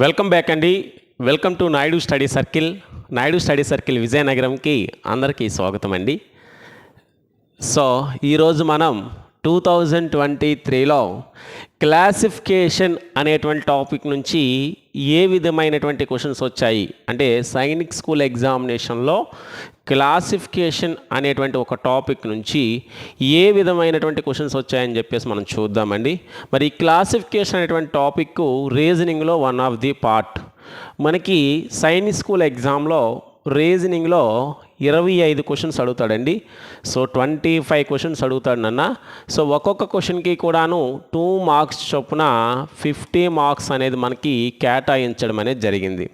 Welcome back అండి. Welcome to Naidu study circle. Naidu study circle విజయనగరంకి అందరికీ స్వాగతం అండి. సో ఈరోజు మనం టూ థౌజండ్ ట్వంటీ త్రీలో క్లాసిఫికేషన్ అనేటువంటి టాపిక్ నుంచి ఏ విధమైనటువంటి క్వశ్చన్స్ వచ్చాయి? అంటే సైనిక్ స్కూల్ ఎగ్జామినేషన్లో క్లాసిఫికేషన్ అనేటువంటి ఒక టాపిక్ నుంచి ఏ విధమైనటువంటి క్వశ్చన్స్ వచ్చాయని చెప్పేసి మనం చూద్దామండి. మరి ఈ క్లాసిఫికేషన్ అనేటువంటి టాపిక్ రీజనింగ్లో వన్ ఆఫ్ ది పార్ట్ మనకి సైనిక్ స్కూల్ ఎగ్జామ్లో రీజనింగ్లో ఇరవై ఐదు క్వశ్చన్స్ అడుగుతాడండి. సో ట్వంటీ ఫైవ్ క్వశ్చన్స్ అడుగుతాడు నన్న. సో ఒక్కొక్క క్వశ్చన్కి కూడాను టూ మార్క్స్ చొప్పున ఫిఫ్టీ మార్క్స్ అనేది మనకి కేటాయించడం అనేది జరిగింది.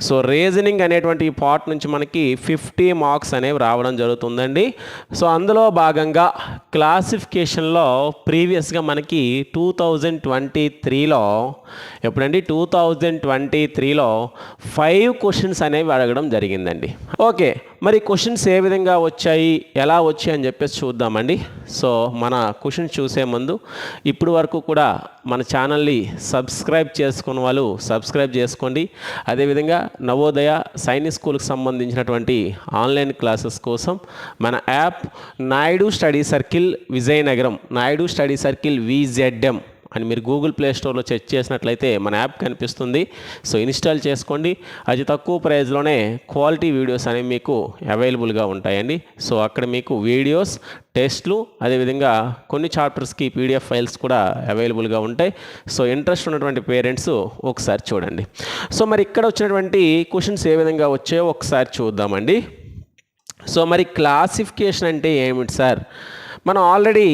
సో రీజనింగ్ అనేటువంటి ఈ పార్ట్ నుంచి మనకి ఫిఫ్టీ మార్క్స్ అనేవి రావడం జరుగుతుందండి. సో అందులో భాగంగా క్లాసిఫికేషన్లో ప్రీవియస్గా మనకి టూ థౌజండ్ ట్వంటీ త్రీలో ఎప్పుడండి? టూ థౌజండ్ ట్వంటీ త్రీలో ఫైవ్ క్వశ్చన్స్ అనేవి అడగడం జరిగిందండి. ఓకే మరి క్వశ్చన్స్ ఏ విధంగా వచ్చాయి? ఎలా వచ్చాయి అని చెప్పేసి చూద్దామండి. సో మన క్వశ్చన్స్ చూసే ముందు ఇప్పుడు వరకు కూడా మన ఛానల్ని సబ్స్క్రైబ్ చేసుకున్న వాళ్ళు సబ్స్క్రైబ్ చేసుకోండి. అదేవిధంగా నవోదయ సైనిక్ స్కూల్కి సంబంధించినటువంటి ఆన్లైన్ క్లాసెస్ కోసం మన app Naidu study circle Vizianagaram Naidu study circle VZM అని మీరు గూగుల్ ప్లే స్టోర్లో చెక్ చేసినట్లయితే మన యాప్ కనిపిస్తుంది. సో ఇన్స్టాల్ చేసుకోండి. అది తక్కువ ప్రైస్లోనే క్వాలిటీ వీడియోస్ అనేవి మీకు అవైలబుల్గా ఉంటాయండి. సో అక్కడ మీకు వీడియోస్ టెస్ట్లు అదేవిధంగా కొన్ని చాప్టర్స్కి పీడిఎఫ్ ఫైల్స్ కూడా అవైలబుల్గా ఉంటాయి. సో ఇంట్రెస్ట్ ఉన్నటువంటి పేరెంట్స్ ఒకసారి చూడండి. సో మరి ఇక్కడ వచ్చినటువంటి క్వశ్చన్స్ ఏ విధంగా వచ్చాయో ఒకసారి చూద్దామండి. సో మరి క్లాసిఫికేషన్ అంటే ఏమిటి సార్? మనం ఆల్రెడీ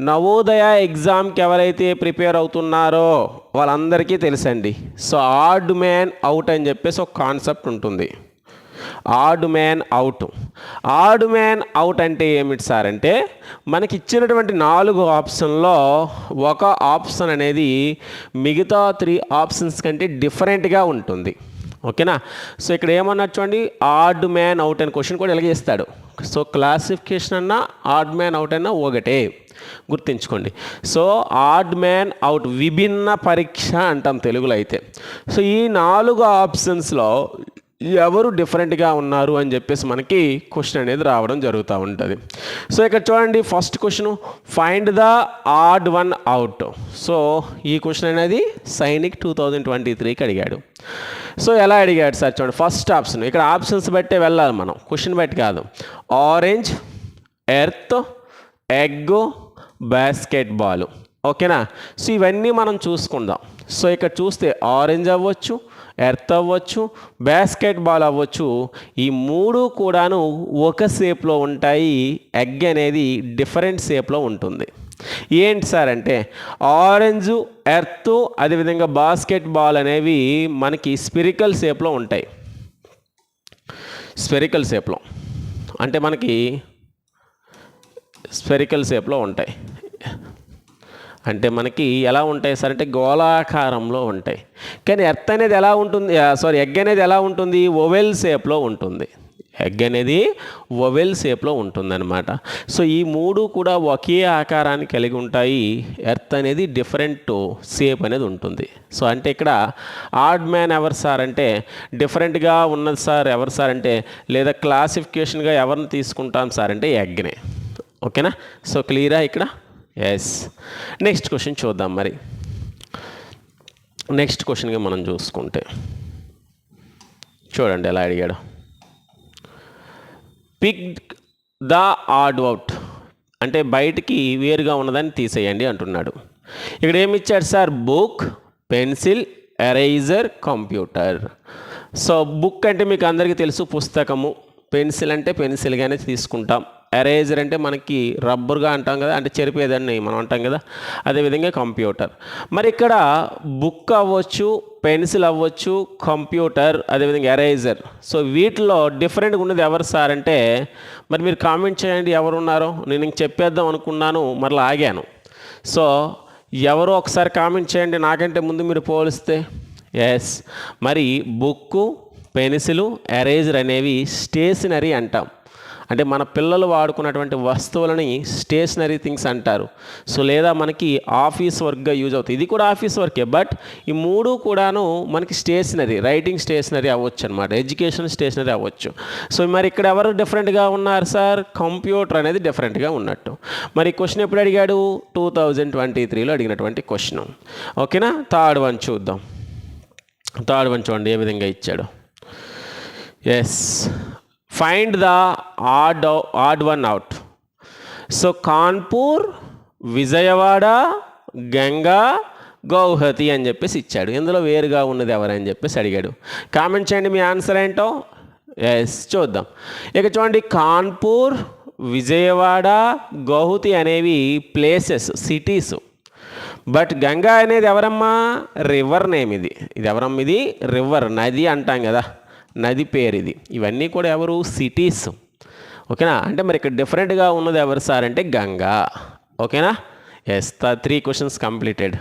నవోదయ ఎగ్జామ్కి ఎవరైతే ప్రిపేర్ అవుతున్నారో వాళ్ళందరికీ తెలుసండి. సో ఆడ్ మ్యాన్ అవుట్ అని చెప్పేసి ఒక కాన్సెప్ట్ ఉంటుంది. Odd man out. Odd man out అంటే ఏమిటి సార్ అంటే మనకి ఇచ్చినటువంటి నాలుగు ఆప్షన్లో ఒక ఆప్షన్ అనేది మిగతా త్రీ ఆప్షన్స్ కంటే డిఫరెంట్గా ఉంటుంది. ఓకేనా? సో ఇక్కడ ఏమన్నా చూడండి ఆడ్ మ్యాన్ అవుట్ అని క్వశ్చన్ కూడా ఇలాగే ఇస్తాడు. సో క్లాసిఫికేషన్ అన్నా ఆడ్ మ్యాన్ అవుట్ అన్నా ఒకటే. గుర్తుంచుకోండి. సో ఆడ్ మ్యాన్ అవుట్ విభిన్న పరీక్ష అంటాం తెలుగులో అయితే సో ఈ నాలుగు ఆప్షన్స్లో ఎవరు డిఫరెంట్గా ఉన్నారు అని చెప్పేసి మనకి క్వశ్చన్ అనేది రావడం జరుగుతూ ఉంటుంది. సో ఇక్కడ చూడండి first question find the odd one out so ఈ క్వశ్చన్ అనేది సైనిక్ టూ థౌజండ్ ట్వంటీ త్రీకి అడిగాడు. సో ఎలా అడిగాడు సార్ చూడండి ఫస్ట్ ఆప్షన్ ఇక్కడ ఆప్షన్స్ బట్టే వెళ్ళాలి మనం క్వశ్చన్ బట్టి కాదు. ఆరెంజ్ ఎర్త్ ఎగ్ బాస్కెట్బాల్ ఓకేనా సో ఇవన్నీ మనం చూసుకుందాం. సో ఇక్కడ చూస్తే ఆరెంజ్ అవ్వచ్చు ఎర్త్ అవ్వచ్చు బాస్కెట్ బాల్ అవ్వచ్చు ఈ మూడు కూడాను ఒక షేప్లో ఉంటాయి. ఎగ్ అనేది డిఫరెంట్ షేప్లో ఉంటుంది. ఏంటి సార్ అంటే ఆరెంజ్ ఎర్త్ అదేవిధంగా బాస్కెట్ బాల్ అనేవి మనకి స్పిరికల్ షేప్లో ఉంటాయి. స్పెరికల్ షేప్లో అంటే మనకి స్పెరికల్ షేప్లో ఉంటాయి. అంటే మనకి ఎలా ఉంటాయి సార్ అంటే గోళాకారంలో ఉంటాయి. కానీ ఎర్త్ అనేది ఎలా ఉంటుంది? సారీ ఎగ్ అనేది ఎలా ఉంటుంది? ఓవెల్ షేప్లో ఉంటుంది. ఎగ్ అనేది ఓవెల్ షేప్లో ఉంటుందన్నమాట. సో ఈ మూడు కూడా ఒకే ఆకారాన్ని కలిగి ఉంటాయి. ఎర్త్ అనేది డిఫరెంట్ షేప్ అనేది ఉంటుంది. సో అంటే ఇక్కడ ఆడ్ మ్యాన్ ఎవరు సార్ అంటే డిఫరెంట్గా ఉన్నది సార్ ఎవరు సార్ అంటే లేదా క్లాసిఫికేషన్గా ఎవరిని తీసుకుంటాం సార్ అంటే ఎగ్నే. ఓకేనా? సో క్లియరా ఇక్కడ? ఎస్ నెక్స్ట్ క్వశ్చన్ చూద్దాం మరి. నెక్స్ట్ క్వశ్చన్గా మనం చూసుకుంటే. చూడండి ఎలా అడిగాడు. పిక్ ద ఆడ్ అవుట్ అంటే బయటికి వేరుగా ఉన్నదాన్ని తీసేయండి అంటున్నాడు. ఇక్కడ ఏమి ఇచ్చాడు sir? Book pencil eraser computer so book అంటే మీకు అందరికీ తెలుసు పుస్తకము. పెన్సిల్ అంటే పెన్సిల్గానే తీసుకుంటాం. ఎరేజర్ అంటే మనకి రబ్బర్గా అంటాం కదా అంటే చెరిపేదాన్ని మనం అంటాం కదా అదేవిధంగా కంప్యూటర్. మరి ఇక్కడ బుక్ అవ్వచ్చు పెన్సిల్ అవ్వచ్చు కంప్యూటర్ అదేవిధంగా ఎరేజర్ సో వీటిలో డిఫరెంట్గా ఉన్నది ఎవరు సార్ అంటే మరి మీరు కామెంట్ చేయండి ఎవరు ఉన్నారో. నేను ఇంక చెప్పేద్దాం అనుకున్నాను మరలా ఆగాను. సో ఎవరో ఒకసారి కామెంట్ చేయండి నాకంటే ముందు మీరు పోలిస్తే. ఎస్ మరి బుక్కు పెన్సిలు ఎరేజర్ అనేవి స్టేషనరీ అంటాం. అంటే మన పిల్లలు వాడుకున్నటువంటి వస్తువులని స్టేషనరీ థింగ్స్ అంటారు. సో లేదా మనకి ఆఫీస్ వర్క్గా యూజ్ అవుతుంది ఇది కూడా ఆఫీస్ వర్కే బట్ ఈ మూడు కూడాను మనకి స్టేషనరీ రైటింగ్ స్టేషనరీ అవ్వచ్చు అనమాట ఎడ్యుకేషన్ స్టేషనరీ అవ్వచ్చు. సో మరి ఇక్కడ ఎవరు డిఫరెంట్గా ఉన్నారు సార్? కంప్యూటర్ అనేది డిఫరెంట్గా ఉన్నట్టు. మరి క్వశ్చన్ ఎప్పుడు అడిగాడు? టూ థౌజండ్ ట్వంటీ త్రీలో అడిగినటువంటి క్వశ్చన్. ఓకేనా? థర్డ్ వన్ చూద్దాం. థర్డ్ వన్ చూడండి ఏ విధంగా ఇచ్చాడు. Yes. Find the odd odd one out so Kanpur Vijayawada Ganga Guwahati అని చెప్పేసి ఇచ్చాడు. ఇందులో వేరుగా ఉన్నది ఎవరని చెప్పేసి అడిగాడు. కామెంట్ చేయండి మీ ఆన్సర్ ఏంటో? ఎస్ చూద్దాం. ఇక చూడండి కాన్పూర్ విజయవాడ గౌహతి అనేవి ప్లేసెస్ సిటీస్ బట్ గంగా అనేది ఎవరమ్మా? రివర్ నేమ్ ఇది. ఇది ఎవరమ్మా ఇది? రివర్ నది అంటాం కదా. నది పేరు ఇది ఇవన్నీ కూడా ఎవరు? సిటీస్ ఓకేనా? అంటే మరి ఇక్కడ డిఫరెంట్గా ఉన్నది ఎవరు సార్ అంటే గంగా. ఓకేనా? Yes the three questions completed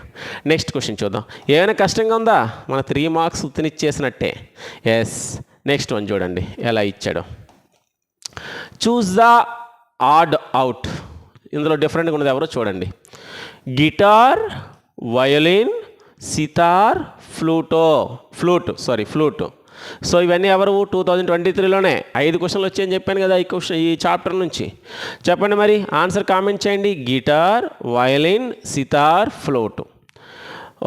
next question చూద్దాం. ఏమైనా కష్టంగా ఉందా? మన త్రీ మార్క్స్ ఉత్తినిచ్చేసినట్టే. ఎస్ నెక్స్ట్ వన్ చూడండి. ఎలా ఇచ్చాడు. చూస్ ద ఆడ్ అవుట్ ఇందులో డిఫరెంట్గా ఉన్నది ఎవరో చూడండి. Guitar violin sitar ఫ్లూటో flute sorry flute so ఇవన్నీ ఎవరు? టూ థౌజండ్ ట్వంటీ త్రీలోనే ఐదు క్వశ్చన్లు వచ్చాయని చెప్పాను కదా ఈ క్వశ్చన్ ఈ చాప్టర్ నుంచి. చెప్పండి మరి ఆన్సర్ కామెంట్ చేయండి. Guitar violin sitar flute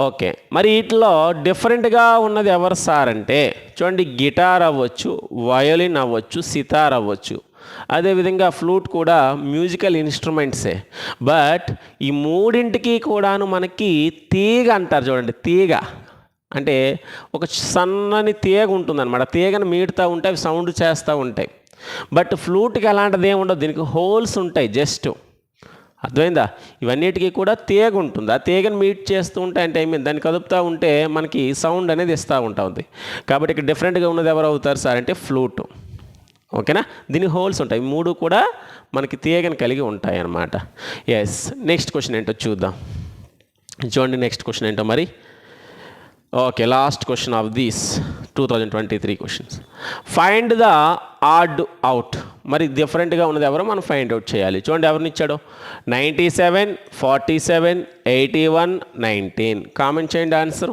okay మరి వీటిలో డిఫరెంట్గా ఉన్నది ఎవరు సార్ అంటే? చూడండి గిటార్ అవ్వచ్చు వయోలిన్ అవ్వచ్చు సితార్ అవ్వచ్చు. అదేవిధంగా ఫ్లూట్ కూడా మ్యూజికల్ ఇన్స్ట్రుమెంట్సే బట్ ఈ మూడింటికి కూడాను మనకి తీగ అంటారు చూడండి తీగ. అంటే ఒక సన్నని తీగ ఉంటుందన్నమాట. తీగను మీడుతూ ఉంటే అవి సౌండ్ చేస్తూ ఉంటాయి. బట్ ఫ్లూట్కి అలాంటిది ఏమి ఉండదు. దీనికి హోల్స్ ఉంటాయి జస్ట్. అర్థమైందా? ఇవన్నిటికీ కూడా తీగ ఉంటుంది. ఆ తీగను మీట్ చేస్తూ ఉంటే అంటే ఐ మీన్ దాన్ని కదుపుతూ ఉంటే మనకి సౌండ్ అనేది ఇస్తూ ఉంటుంది కాబట్టి ఇక్కడ డిఫరెంట్గా ఉన్నది ఎవరు అవుతారు సార్ అంటే ఫ్లూట్. ఓకేనా? దీని హోల్స్ ఉంటాయి. మూడు కూడా మనకి తీగని కలిగి ఉంటాయి అన్నమాట ఎస్ నెక్స్ట్ క్వశ్చన్ ఏంటో చూద్దాం. చూడండి నెక్స్ట్ క్వశ్చన్ ఏంటో మరి. Okay last question of these two thousand twenty three questions find the odd out మరి డిఫరెంట్గా ఉన్నది ఎవరో మనం ఫైండ్ అవుట్ చేయాలి. చూడండి ఎవరిని ఇచ్చాడు? Ninety seven forty seven eighty one nineteen comment చేయండి ఆన్సర్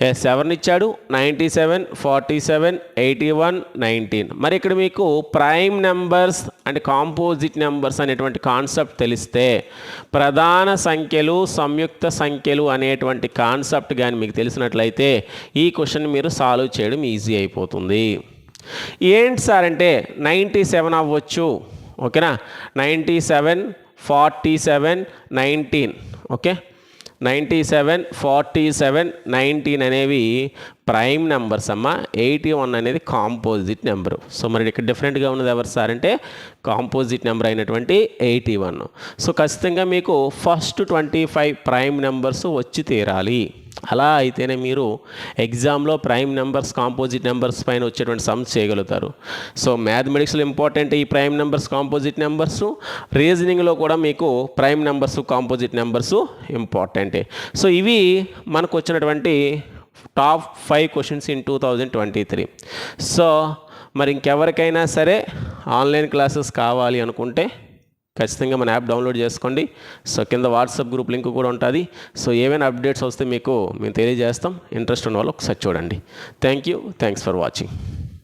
ఎస్ ఎవరిని ఇచ్చాడు ninety seven forty seven eighty one nineteen మరి ఇక్కడ మీకు prime numbers and composite numbers అనేటువంటి కాన్సెప్ట్ తెలిస్తే ప్రధాన సంఖ్యలు సంయుక్త సంఖ్యలు అనేటువంటి కాన్సెప్ట్ కానీ మీకు తెలిసినట్లయితే ఈ క్వశ్చన్ మీరు సాల్వ్ చేయడం ఈజీ అయిపోతుంది. ఏంటి సార్ అంటే నైంటీ సెవెన్ అవ్వచ్చు ఓకేనా ninety seven forty seven nineteen okay ninety seven forty seven nineteen అనేవి ప్రైమ్ నెంబర్స్ అమ్మ ఎయిటీ వన్ అనేది కాంపోజిట్ నెంబరు. సో మరి ఇక్కడ డిఫరెంట్గా ఉన్నది ఎవరు సార్ అంటే కాంపోజిట్ నెంబర్ అయినటువంటి ఎయిటీ వన్. సో ఖచ్చితంగా మీకు first twenty five prime numbers వచ్చి తీరాలి. అలా అయితేనే మీరు ఎగ్జామ్లో ప్రైమ్ నెంబర్స్ కాంపోజిట్ నెంబర్స్ పైన వచ్చేటువంటి సమ్స్ చేయగలుగుతారు. సో మ్యాథమెటిక్స్లో ఇంపార్టెంట్ ఈ ప్రైమ్ నెంబర్స్ కాంపోజిట్ నెంబర్స్ రీజనింగ్లో కూడా మీకు ప్రైమ్ నెంబర్స్ కాంపోజిట్ నెంబర్స్ ఇంపార్టెంటే. సో ఇవి మనకు వచ్చినటువంటి top five questions in two thousand twenty three. So మరి ఇంకెవరికైనా సరే ఆన్లైన్ క్లాసెస్ కావాలి అనుకుంటే ఖచ్చితంగా మన యాప్ డౌన్లోడ్ చేసుకోండి. సో కింద వాట్సాప్ గ్రూప్ లింక్ కూడా ఉంటుంది. సో ఏమైనా అప్డేట్స్ వస్తే మీకు మేము తెలియజేస్తాం. ఇంట్రెస్ట్ ఉన్న వాళ్ళు ఒకసారి చూడండి. Thank you. Thanks for watching.